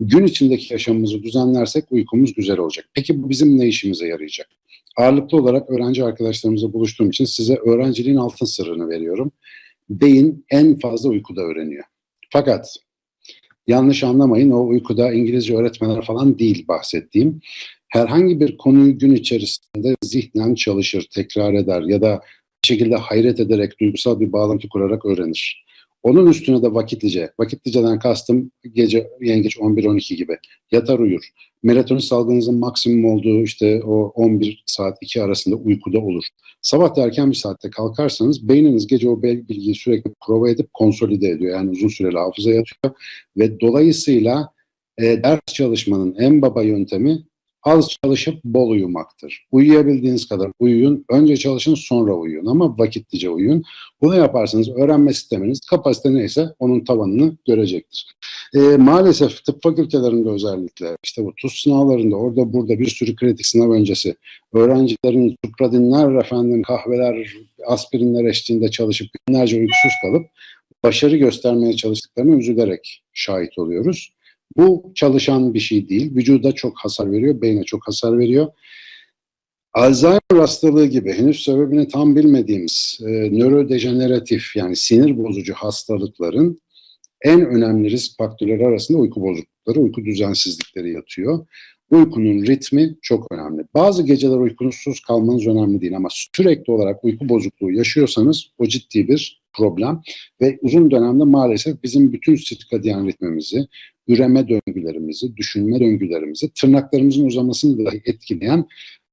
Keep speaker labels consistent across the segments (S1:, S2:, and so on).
S1: gün içindeki yaşamımızı düzenlersek uykumuz güzel olacak. Peki bu bizim ne işimize yarayacak? Ağırlıklı olarak öğrenci arkadaşlarımızla buluştuğum için size öğrenciliğin altın sırrını veriyorum. Beyin en fazla uykuda öğreniyor. Fakat yanlış anlamayın o uykuda İngilizce öğretmenler falan değil bahsettiğim. Herhangi bir konuyu gün içerisinde zihnen çalışır, tekrar eder ya da bir şekilde hayret ederek duygusal bir bağlantı kurarak öğrenir. Onun üstüne de vakitlice, vakitliceden kastım gece yengeç 11-12 gibi yatar uyur. Melatonin salgınızın maksimum olduğu işte o 11 saat 2 arasında uykuda olur. Sabah da erken bir saatte kalkarsanız beyniniz gece o bilgiyi sürekli prova edip konsolide ediyor. Yani uzun süreli hafızaya atıyor ve dolayısıyla e, ders çalışmanın en baba yöntemi az çalışıp bol uyumaktır. Uyuyabildiğiniz kadar uyuyun. Önce çalışın sonra uyuyun ama vakitlice uyuyun. Bunu yaparsanız öğrenme sisteminiz kapasite neyse onun tavanını görecektir. E, maalesef tıp fakültelerinde özellikle işte bu TUS sınavlarında orada burada bir sürü kritik sınav öncesi öğrencilerin supradinler efendim kahveler aspirinler eşliğinde çalışıp günlerce uykusuz kalıp başarı göstermeye çalıştıklarını üzülerek şahit oluyoruz. Bu çalışan bir şey değil. Vücuda çok hasar veriyor, beyne çok hasar veriyor. Alzheimer hastalığı gibi henüz sebebini tam bilmediğimiz e, nörodejeneratif yani sinir bozucu hastalıkların en önemli risk faktörleri arasında uyku bozuklukları, uyku düzensizlikleri yatıyor. Uykunun ritmi çok önemli. Bazı geceler uykusuz kalmanız önemli değil ama sürekli olarak uyku bozukluğu yaşıyorsanız o ciddi bir problem ve uzun dönemde maalesef bizim bütün sirkadiyen ritmimizi, üreme döngülerimizi, düşünme döngülerimizi, tırnaklarımızın uzamasını dahi etkileyen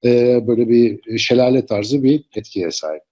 S1: e, böyle bir şelale tarzı bir etkiye sahip.